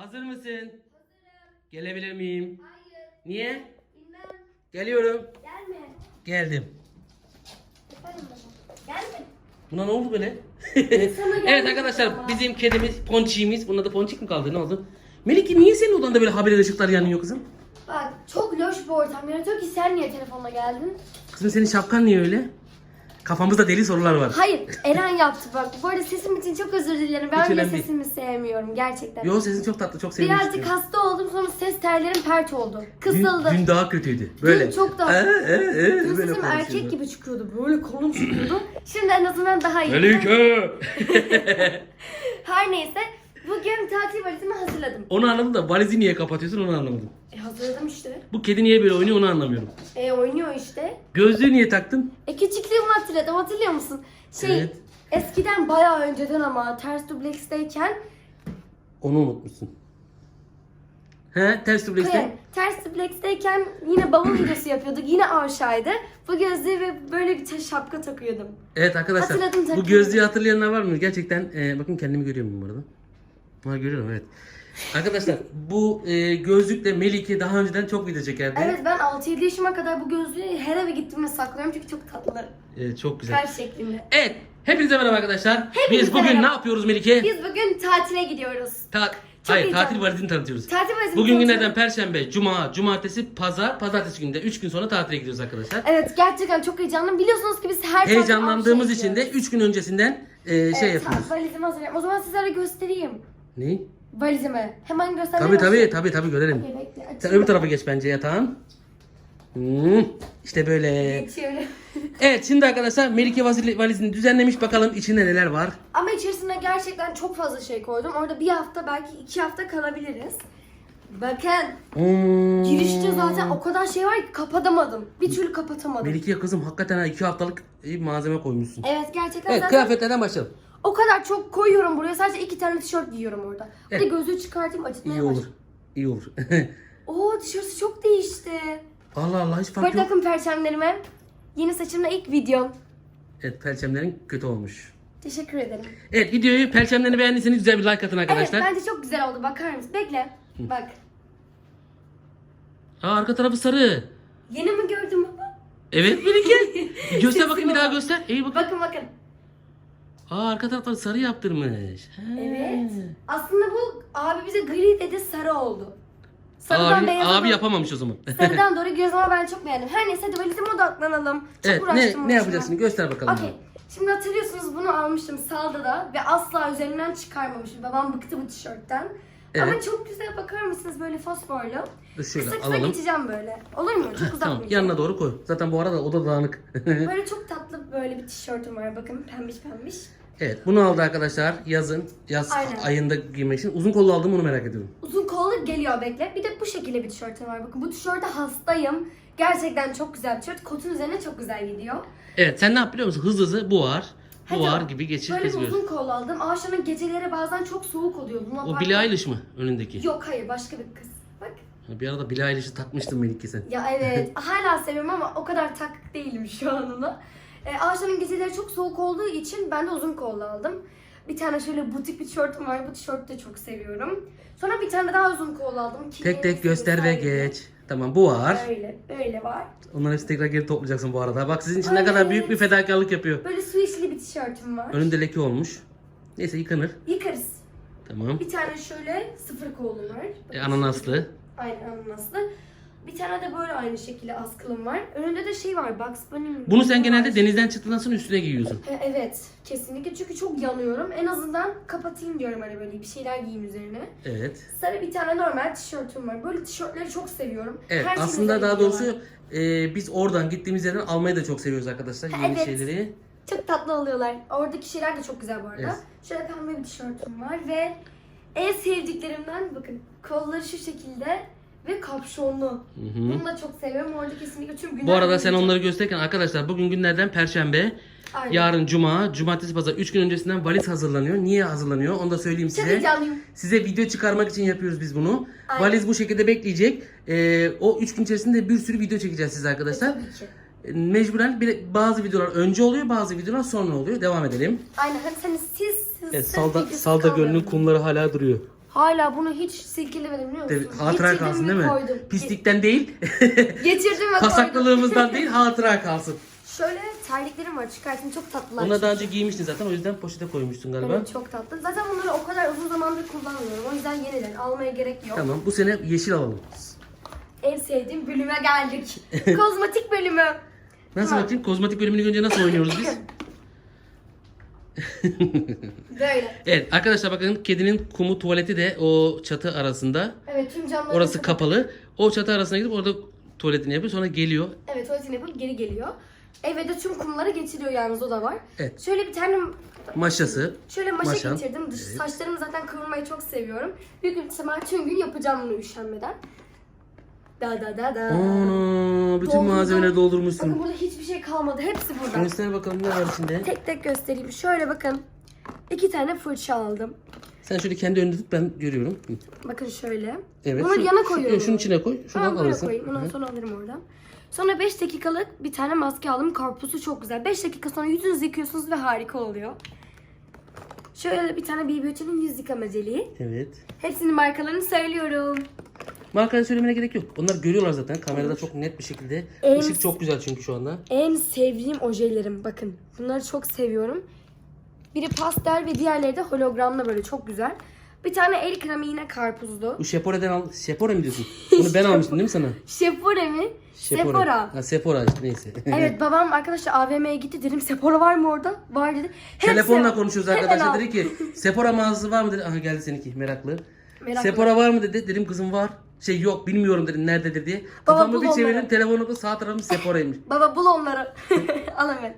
Hazır mısın? Hazırım. Gelebilir miyim? Hayır. Niye? Bilmem. Geliyorum. Gelme. Geldim. Gelme. Buna ne oldu böyle? Evet arkadaşlar ama. bizim kedimiz Ponçiğimiz. Bunda da Ponçik mi kaldı ne oldu? Melike niye senin odanda böyle haber ışıklar yanıyor kızım? Bak çok loş bir ortam yaratıyor ki sen niye telefonla geldin? Kızım senin şapkan niye öyle? Kafamızda deli sorular var. Hayır Eren yaptı bak. Bu arada sesim için çok özür dilerim. Ben Hiç bile önemli değil. sesimi sevmiyorum gerçekten. Yo sesin çok tatlı çok sevimli. Birazcık hasta oldum sonra ses tellerim pert oldu. Kısıldı. Dün, dün daha kötüydü. Böyle. Dün çok daha- Ee, ee, ee, Dün böyle sesim erkek gibi çıkıyordu. Böyle kalın çıkıyordu. Şimdi en azından daha iyi. Melike! Her neyse bugün tatil valizimi hazırladım. Onu anladım da valizi niye kapatıyorsun onu anlamadım. E hazırladım işte. Bu kedi niye böyle oynuyor onu anlamıyorum. E oynuyor işte. Gözlüğü niye taktın? E küçüklüğümü hatırladım hatırlıyor musun? Şey Evet. eskiden bayağı önceden ama ters dubleksteyken Onu unutmuşsun. He ters dublekste. Ters dubleksteyken yine bavul videosu yapıyorduk. Yine avşaydı. Bu gözlüğü ve böyle bir ta- şapka takıyordum. Evet arkadaşlar Hatırladım, bu takıyorum. gözlüğü hatırlayanlar var mı? Gerçekten e, bakın kendimi görüyorum bu arada. Ha görüyorum evet. Arkadaşlar bu e, gözlükle Melike daha önceden çok video çekerdi. Evet ben 6-7 yaşıma kadar bu gözlüğü her eve gittiğimde saklıyorum çünkü çok tatlı. E, çok güzel. Kalp şeklinde. Evet hepinize merhaba arkadaşlar. Hepinize Biz bugün merhaba. ne yapıyoruz Melike? Biz bugün tatile gidiyoruz. Ta- Çok Hayır tatil valizini tanıtıyoruz. Tatil valizimi Bugün günlerden perşembe, cuma, cumartesi, pazar, pazartesi günde 3 gün sonra tatile gidiyoruz arkadaşlar. Evet gerçekten çok heyecanlıyım. Biliyorsunuz ki biz her Heyecanlandığımız avşaya için de gidiyoruz. 3 gün öncesinden e, şey Evet, yapıyoruz. valizimi hazırlayayım. O zaman sizlere göstereyim. Ne? Valizimi. Hemen göstermeye Tabii tabii başlayayım. tabii tabii görelim. Okey, bekle, Sen açayım. öbür tarafa geç bence yatağın. Hmm, işte böyle. Geçiyorum. Evet şimdi arkadaşlar Melike valizini düzenlemiş bakalım içinde neler var. Ama içerisine gerçekten çok fazla şey koydum. Orada bir hafta belki iki hafta kalabiliriz. Bakın Hmm. girişte zaten o kadar şey var ki kapatamadım. Bir türlü kapatamadım. Melike kızım hakikaten ha 2 haftalık iyi malzeme koymuşsun. Evet gerçekten Evet zaten kıyafetlerden başlayalım. O kadar çok koyuyorum buraya. Sadece iki tane tişört giyiyorum orada. Bir de Evet. gözlüğü çıkartayım acıtmaya İyi olur. başlayayım. İyi olur. Oo tişörtü çok değişti. Allah Allah hiç fark yok. Bakın perçemlerime. Yeni saçımla ilk videom. Evet perçemlerin kötü olmuş. Teşekkür ederim. Evet videoyu perçemlerini beğendiyseniz güzel bir like atın arkadaşlar. Evet bence çok güzel oldu. Bakar mısın? Bekle. Bak. Aa arka tarafı sarı. Yeni mi gördün baba? Evet Melike. Bir göster bakayım bir daha göster. İyi bakın. Bakın bakın. Aa arka tarafları sarı yaptırmış. He. Evet. Aslında bu abi bize gri dedi sarı oldu. Sarıdan Abi, beyaza abi doğru- yapamamış o zaman. Sarıdan doğru gidiyoruz ama ben çok beğendim. Her neyse hadi valizime odaklanalım. Çok evet uğraştım ne, bunun ne için yapacaksın göster bakalım. Okey. Şimdi hatırlıyorsunuz bunu almıştım Salda'da ve asla üzerinden çıkarmamışım. Babam bıktı bu tişörtten. Ama Evet. çok güzel bakar mısınız böyle fosforlu. Şöyle Kısa kısa alalım. geçeceğim böyle. Olur mu? Çok Tamam uzatmayacağım. yanına doğru koy. Zaten bu arada oda dağınık. Böyle çok tatlı böyle bir tişörtüm var bakın pembiş pembiş. evet bunu aldı arkadaşlar yazın yaz Aynen. ayında giymek için. Uzun kollu aldım onu merak ediyorum. Uzun kollu geliyor bekle. Bir de bu şekilde bir tişörtüm var. Bakın bu tişörte hastayım. Gerçekten çok güzel bir tişört. Kotun üzerine çok güzel gidiyor. Evet sen ne yap biliyor musun? Hızlı hızlı buhar. Hadi Buhar gibi geçir Böyle bir uzun kollu aldım. Akşamın geceleri bazen çok soğuk oluyor. Buna O Billie Eilish mı önündeki? Yok hayır başka bir kız. Bak. Bir arada Billie Eilish'i takmıştın Melike sen. Ya evet hala seviyorum ama o kadar tak değilim şu an ona. E, akşamın geceleri çok soğuk olduğu için ben de uzun kollu aldım. Bir tane şöyle butik bir tişörtüm var. Bu tişörtü de çok seviyorum. Sonra bir tane daha uzun kollu aldım. Tek tek göster ve geç. Tamam bu var. Öyle, öyle var. Onların hepsini tekrar geri toplayacaksın bu arada. Bak sizin için ne Ay, kadar büyük bir fedakarlık yapıyor. Böyle swishli bir tişörtüm var. Önünde leke olmuş. Neyse yıkanır. Yıkarız. Tamam. Bir tane şöyle sıfır kollu var. E, ananaslı. Aynen ananaslı. Bir tane de böyle aynı şekilde askılım var. Önünde de şey var Bugs Bunny mi? Bunu sen genelde denizden çıktıktan sonra üstüne giyiyorsun. E, Evet kesinlikle çünkü çok yanıyorum. En azından kapatayım diyorum hani böyle bir şeyler giyeyim üzerine. Evet. Sarı bir tane normal tişörtüm var. Böyle tişörtleri çok seviyorum. Evet şeyin aslında üzerine daha giyiyorlar. doğrusu e, biz oradan gittiğimiz yerden almayı da çok seviyoruz arkadaşlar. Yeni Evet. şeyleri. Çok tatlı oluyorlar. Oradaki şeyler de çok güzel bu arada. Evet. Şöyle pembe bir tişörtüm var ve en sevdiklerimden bakın kolları şu şekilde ve kapşonlu. Hı hı. Bunu da çok seviyorum. Orada kesinlikle tüm günler Bu arada sen onları gösterirken arkadaşlar bugün günlerden perşembe, Aynen. yarın cuma, cumartesi pazar 3 gün öncesinden valiz hazırlanıyor. Niye hazırlanıyor? Onu da söyleyeyim Çok size. heyecanlıyım. Size video çıkarmak için yapıyoruz biz bunu. Aynen. Valiz bu şekilde bekleyecek. E, o 3 gün içerisinde bir sürü video çekeceğiz size arkadaşlar. Tabii ki. E, Mecburen bir, bazı videolar önce oluyor, bazı videolar sonra oluyor. Devam edelim. Aynen hani sen siz siz Evet, siz salda, salda kalmıyor. gölünün kumları hala duruyor. Hala bunu hiç silkelemedim biliyor musun? Hatıra Getirdim kalsın ve değil mi? Koydum. Pislikten değil, Ge- Getirdim ve koydum. pasaklılığımızdan değil, hatıra kalsın. Şöyle terliklerim var çıkartayım çok tatlılar. Onlar daha önce giymiştin zaten o yüzden poşete koymuştun galiba. Evet çok tatlı. Zaten bunları o kadar uzun zamandır kullanmıyorum. O yüzden yeniden almaya gerek yok. Tamam bu sene yeşil alalım. En sevdiğim bölüme geldik. Kozmetik bölümü. Nasıl Tamam. bakayım? Kozmetik bölümünü önce nasıl oynuyoruz biz? Böyle. Evet arkadaşlar bakın kedinin kumu tuvaleti de o çatı arasında. Evet tüm camları Orası kapatıp- kapalı. O çatı arasına gidip orada tuvaletini yapıyor sonra geliyor. Evet tuvaletini yapıp geri geliyor. Eve de tüm kumları getiriyor yalnız o da var. Evet. Şöyle bir tane Maşası. şöyle maşa Maşan. getirdim. Dış saçlarımı zaten kıvırmayı çok seviyorum. Büyük ihtimal tüm gün yapacağım bunu üşenmeden. Da da da da. Ana bütün Doldurdum. malzemeleri Bakın doldurmuşsun. burada hiçbir şey kalmadı. Hepsi burada. Göster bakalım ne var içinde. Tek tek göstereyim. Şöyle bakın. İki tane fırça aldım. Sen şöyle kendi önünde tut ben görüyorum. Hı. Bakın şöyle. Evet. Bunları şu- yana şu- koyuyorum. şunun içine koy. Şuradan Tamam böyle alırsın. koyayım. Ondan Hı. sonra alırım oradan. Sonra 5 dakikalık bir tane maske aldım. Karpuzu çok güzel. 5 dakika sonra yüzünüzü yıkıyorsunuz ve harika oluyor. Şöyle bir tane BB Beauty'nin yüz yıkama jeliği. Evet. Hepsinin markalarını söylüyorum. Markayı söylemene gerek yok. Onlar görüyorlar zaten. Kamerada çok net bir şekilde. En- Işık çok güzel çünkü şu anda. En sevdiğim ojelerim. Bakın bunları çok seviyorum. Biri pastel ve diğerleri de hologramlı böyle çok güzel. Bir tane el kremi yine karpuzlu. Bu Sephore'den al. Sephora mı diyorsun? Bunu ben almıştım değil mi sana? Sephora mi? Sephora. Ha, Sephora işte neyse. Evet babam arkadaşlar AVM'ye gitti dedim Sephora var mı orada? Var dedi. Hepsi- Telefonla konuşuyoruz Hemen arkadaşlar. al. Dedi ki Sephora mağazası var mı dedi. Aha geldi seninki meraklı. Meraklı. Sephora var mı dedi. Dedim kızım var. Şey yok bilmiyorum dedim nerededir diye. Kafamı bul bir çevirdim onları. telefonu sağ tarafım Sephora'ymış. Baba bul onları. Al hemen.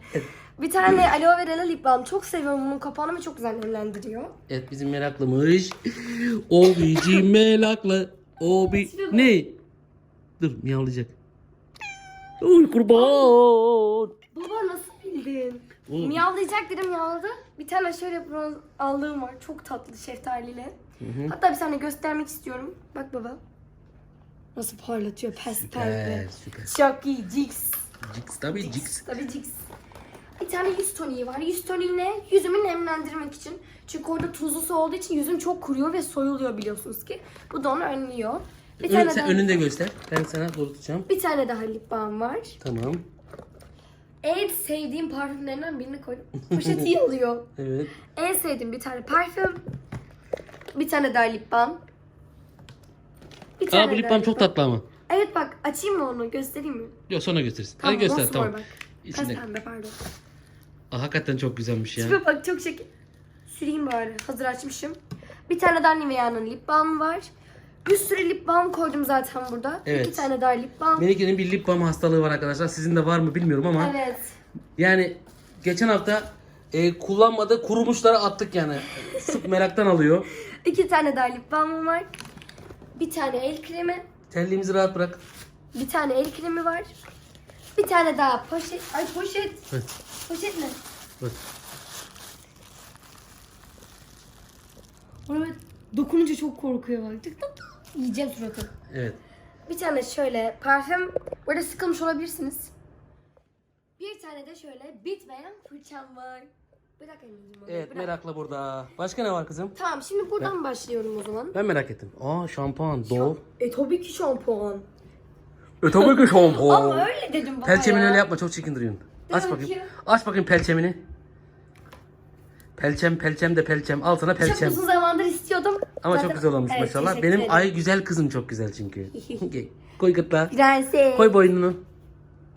Bir tane aloe vera lip balm. Çok seviyorum bunun kapağını ve çok güzel nemlendiriyor. Evet bizim meraklıymış. O bici meraklı. O bi... Ne? Dur miyavlayacak. Uy kurban. Baba nasıl bildin? Oğlum. Miyavlayacak dedim miyavladı. Bir tane şöyle bronz aldığım var. Çok tatlı şeftaliyle. Hatta bir tane göstermek istiyorum. Bak baba. Nasıl parlatıyor pes pembe. Süper süper. Çok iyi. Jigs. Jigs tabii Jigs. Tabii Jigs. Bir tane yüz toniği var. Yüz toniği ne? Yüzümü nemlendirmek için. Çünkü orada tuzlu su olduğu için yüzüm çok kuruyor ve soyuluyor biliyorsunuz ki. Bu da onu önlüyor. Bir Ön, tane, sen daha, önünde göster. Ben sana doğru tutacağım. bir tane daha lip balm var. Tamam. En sevdiğim parfümlerinden birini koydum. Poşeti yalıyor. Evet. En sevdiğim bir tane parfüm. Bir tane daha lip balm. Bir Aa bu lip balm çok tatlı ama. Evet bak açayım mı onu göstereyim mi? Yok sonra gösteririz. Tamam, Hadi göster mosmor tamam. Bak. Pes İçinde. pembe pardon. Aa, hakikaten çok güzelmiş ya. Tipe bak çok şekil. Süreyim bari. Hazır açmışım. Bir tane daha Nivea'nın lip balmı var. Bir sürü lip balm koydum zaten burada. Evet. İki tane daha lip balm. Melike'nin bir lip balm hastalığı var arkadaşlar. Sizin de var mı bilmiyorum ama. Evet. Yani geçen hafta e, kullanmadı kurumuşları attık yani. Sırf meraktan alıyor. İki tane daha lip balmım var. Bir tane el kremi. Terliğimizi rahat bırak. Bir tane el kremi var. Bir tane daha poşet. Ay poşet. Evet. Poşet ne? Bak. Ona böyle dokununca çok korkuyor bak. Tık tık tık. Yiyeceğim suratı. Evet. Bir tane şöyle parfüm. Burada sıkılmış olabilirsiniz. Bir tane de şöyle bitmeyen fırçam var. Bırak anneciğim. Evet bırak. merakla burada. Başka ne var kızım? Tamam şimdi buradan başlıyorum o zaman. Ben merak ettim. Aa şampuan, Dove. E tabii ki şampuan. E tabii ki şampuan. Ama öyle dedim baba Pelçemini ya. öyle yapma çok çirkin duruyorsun. Aç Demek bakayım. ki- Aç bakayım pelçemini. Pelçem, pelçem de pelçem. Al sana Çok pelçem. uzun zamandır istiyordum. Ama Zaten- çok güzel olmuş Evet, maşallah. teşekkür Benim ederim. ay güzel kızım çok güzel çünkü. Koy gırtlağa. Prenses. Koy boynunu.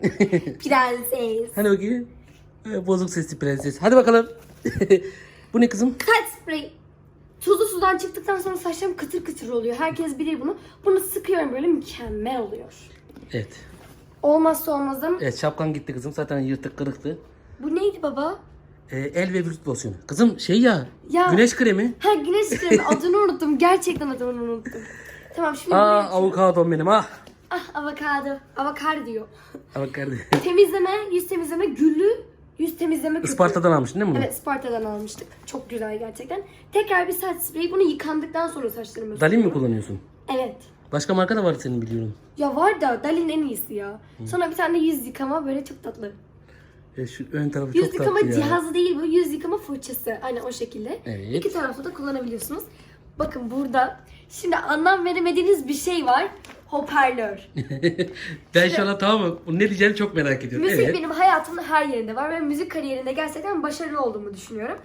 Prenses. Hani bakayım. Ee, Bozuk sesli prenses. Hadi bakalım. Bu ne kızım? Saç spreyi. Tuzlu sudan çıktıktan sonra saçlarım kıtır kıtır oluyor. Herkes bilir bunu. Bunu sıkıyorum böyle mükemmel oluyor. Evet. Olmazsa olmazım. Evet şapkan gitti kızım. Zaten yırtık kırıktı. Bu neydi baba? Ee, el ve vücut losyonu. Kızım şey ya. Ya. Güneş kremi. Ha güneş kremi adını unuttum. Gerçekten adını unuttum. Tamam şimdi Aa buraya avokadom benim ah. Ah avokado. Avokado diyor. Avokado. temizleme, yüz temizleme güllü, yüz temizleme köpüğü. Isparta'dan almıştın değil mi bunu? Evet Sparta'dan almıştık. Çok güzel gerçekten. Tekrar bir saç spreyi. Bunu yıkandıktan sonra saçlarıma Dalin mi kullanıyorsun? Evet. Başka marka da var senin biliyorum. Ya var da Dalin en iyisi ya. Sonra bir tane yüz yıkama böyle çok tatlı. E, şu ön tarafı Yüz çok yıkama tatlı ya. cihazı değil bu yüz yıkama fırçası. Aynen o şekilde. Evet. İki tarafta da kullanabiliyorsunuz. Bakın burada. Şimdi anlam veremediğiniz bir şey var. Hoparlör. ben şu an tamam mı? Ne diyeceğini çok merak ediyorum. Müzik evet. benim hayatımın her yerinde var ve müzik kariyerinde gerçekten başarılı olduğumu düşünüyorum.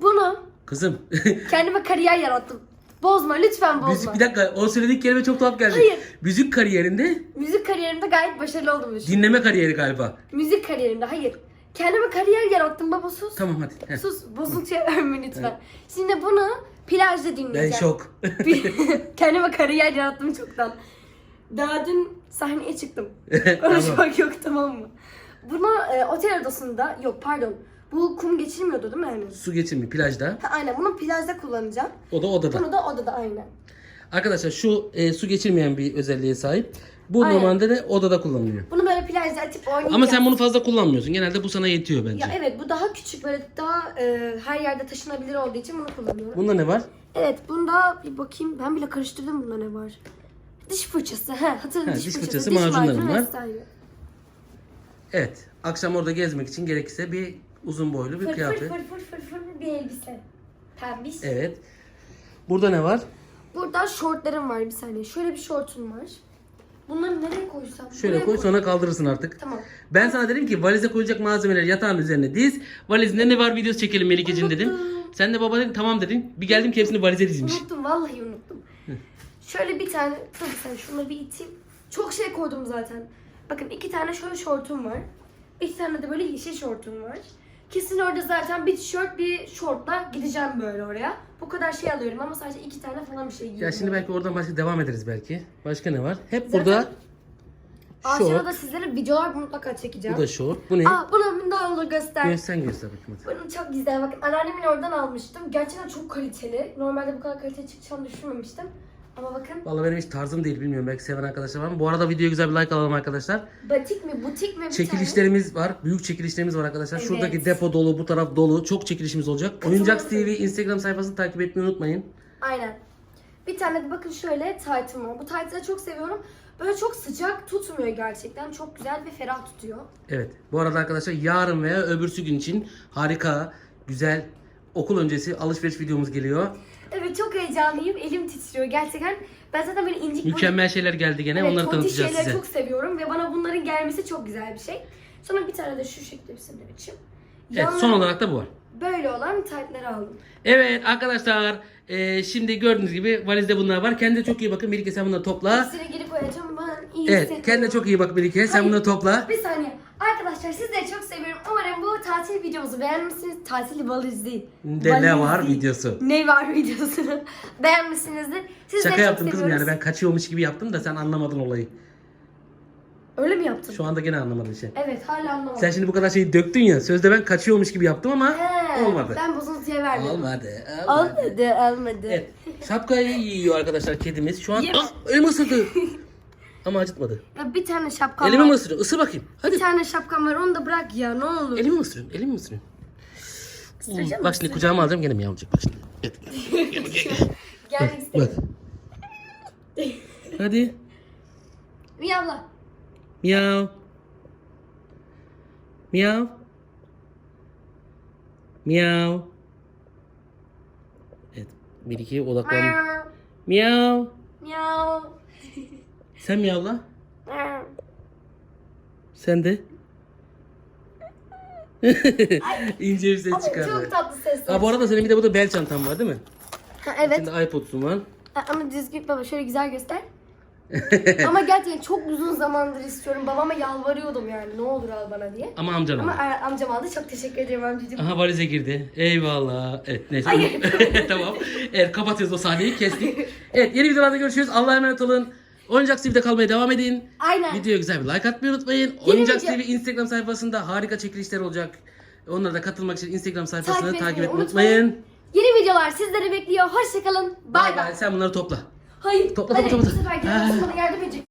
Bunu Kızım. kendime kariyer yarattım. Bozma lütfen bozma. müzik bir dakika o söylediğin kelime çok tuhaf geldi. Hayır. Müzik kariyerinde Müzik kariyerimde gayet başarılı olduğumu düşünüyorum. dinleme kariyeri galiba. Müzik kariyerimde hayır. Kendime kariyer yarattım baba sus. Tamam hadi. Heh. Sus bozuntuya verme lütfen. Şimdi bunu plajda Ben dinleyeceğim. şok. Kendime kariyer yarattım çoktan. Daha dün sahneye çıktım. tamam. Konuşmak yok tamam mı? Bunu e, otel odasında yok pardon. Bu kum geçirmiyordu değil mi yani? Su geçirmiyor plajda. Ha, aynen bunu plajda kullanacağım. O da odada. Bunu da odada aynen. Arkadaşlar şu e, su geçirmeyen bir özelliğe sahip. Bu Aynen. normalde de odada kullanılıyor. Bunu plajda açıp oynayacağım. Ama sen bunu fazla kullanmıyorsun. Genelde bu sana yetiyor bence. Ya evet bu daha küçük böyle daha e, her yerde taşınabilir olduğu için bunu kullanıyorum. Bunda ne var? Evet bunda bir bakayım ben bile karıştırdım bunda ne var. Diş fırçası. He hatırladım Ha, diş, diş fırçası. fırçası, diş macunlarım var. vesaire. Evet. Akşam orada gezmek için gerekirse bir uzun boylu bir Fır fır kıyafet. fır fır fır fır bir elbise. Pembiş. Evet. Burada ne var? Burada şortlarım var bir saniye. Şöyle bir şortum var. Bunları nereye koysam? Şöyle Buraya koy sonra kaldırırsın artık. Tamam. Ben sana dedim ki valize koyacak malzemeleri yatağın üzerine diz. Valizinde ne var videosu çekelim Melike'cim dedim. Sen de baba dedin tamam dedin. Bir geldim ki hepsini valize dizmiş. Unuttum vallahi unuttum. Şöyle bir tane, tabii sen şunu bir iteyim. Çok şey koydum zaten. Bakın iki tane şöyle şortum var. İki tane de böyle yeşil şortum var. Kesin orada zaten bir tişört bir şortla gideceğim böyle oraya. Bu kadar şey alıyorum ama sadece iki tane falan bir şey giyiyorum. Ya şimdi belki oradan başka devam ederiz belki. Başka ne var? Hep Zaten burada Aşağıda da şort. sizlere videolar mutlaka çekeceğim. Bu da şort. Bu ne? Aa bunu da olur göster. Göster göster bakayım hadi. Bunun çok güzel. Bakın anneannemin oradan almıştım. Gerçekten çok kaliteli. Normalde bu kadar kaliteli çıkacağını düşünmemiştim. Ama bakın Vallahi benim hiç tarzım değil bilmiyorum belki seven arkadaşlar var mı? Bu arada videoya güzel bir like alalım arkadaşlar. batik mi, butik mi bir. Çekilişlerimiz var. Büyük çekilişlerimiz var arkadaşlar. Evet. Şuradaki depo dolu, bu taraf dolu. Çok çekilişimiz olacak. Oyuncak TV Instagram sayfasını takip etmeyi unutmayın. Aynen. Bir tane de bakın şöyle taytım var. Bu taytı da çok seviyorum. Böyle çok sıcak tutmuyor gerçekten. Çok güzel ve ferah tutuyor. Evet. Bu arada arkadaşlar yarın veya öbürsü gün için harika, güzel okul öncesi alışveriş videomuz geliyor. Evet çok heyecanlıyım. Elim titriyor gerçekten. Ben zaten böyle incik Mükemmel şeyler geldi gene. Evet, Onları tontiş tanıtacağız şeyleri size. çok seviyorum ve bana bunların gelmesi çok güzel bir şey. Sonra bir tane de şu şekilde bir sınır için. Evet, son olarak da bu var. Böyle olan taytları aldım. Evet arkadaşlar e, şimdi gördüğünüz gibi valizde bunlar var. Kendine çok iyi bakın Melike sen bunları topla. Hepsini geri koyacağım. Ben iyi Evet hissediyorum. kendine çok iyi bak Melike sen Hayır. bunları topla. Bir saniye. Arkadaşlar çok seviyorum. Umarım bu tatil videomuzu beğenmişsiniz. Tatil valiz değil. De ne var videosu. Ne var videosunu beğenmişsinizdir. Sizleri Şaka yaptım kızım yani ben kaçıyormuş gibi yaptım da sen anlamadın olayı. Öyle mi yaptın? Şu anda gene anlamadın şey. Evet hala anlamadım. Sen şimdi bu kadar şeyi döktün ya sözde ben kaçıyormuş gibi yaptım ama He, olmadı. Ben bozuntuya vermedim. Olmadı. Olmadı. Olmadı, olmadı. Evet. Şapkayı yiyor arkadaşlar kedimiz. Şu an Yeme. ah, elimi ısırdı. ama acıtmadı. Ya bir tane şapkam Elimi var. mi ısırıyor? Isır bakayım. Hadi. Bir tane şapkam var onu da bırak ya ne olur. Elimi mi ısırıyorsun? Elimi mi ısırıyorsun? Isıracağım, Bak şimdi kucağıma alacağım gene miyavlayacak bak şimdi. Gel, gel, gel, gel. Gelmek Bak. istedim. Hadi. Miyavla. Miyav. Miyav. Miyav. Evet. Bir iki odaklan. Miyav. Miyav. Miyav. Sen miyavla. Miyav. Sen de. İnce bir ses Ama çıkardı. Çok tatlı sesler. Ha bu arada senin bir de burada bel çantan var değil mi? Ha, evet. Şimdi iPod'sun var. Ha, Ama düzgün baba şöyle güzel göster. Ama gerçekten çok uzun zamandır istiyorum. Babama yalvarıyordum yani ne olur al bana diye. Ama amcan Ama aldı. a- amcam aldı. Çok teşekkür ederim amcacığım. Aha valize girdi. Eyvallah. Evet neyse. Hayır. tamam. Evet kapatıyoruz o sahneyi kestik. Evet yeni videolarda görüşürüz. Allah'a emanet olun. Oyuncak TV'de kalmaya devam edin. Aynen. Videoya güzel bir like atmayı unutmayın. Oyuncak video- TV Instagram sayfasında harika çekilişler olacak. Onlara da katılmak için Instagram sayfasını Takip takip, etmeyi unutmayın. unutmayın. Yeni videolar sizleri bekliyor. Hoşçakalın. Bay bay. Sen bunları topla. Hayır. Topla, hadi topla, bu topla. sefer Ha. gel bana yardım edecek.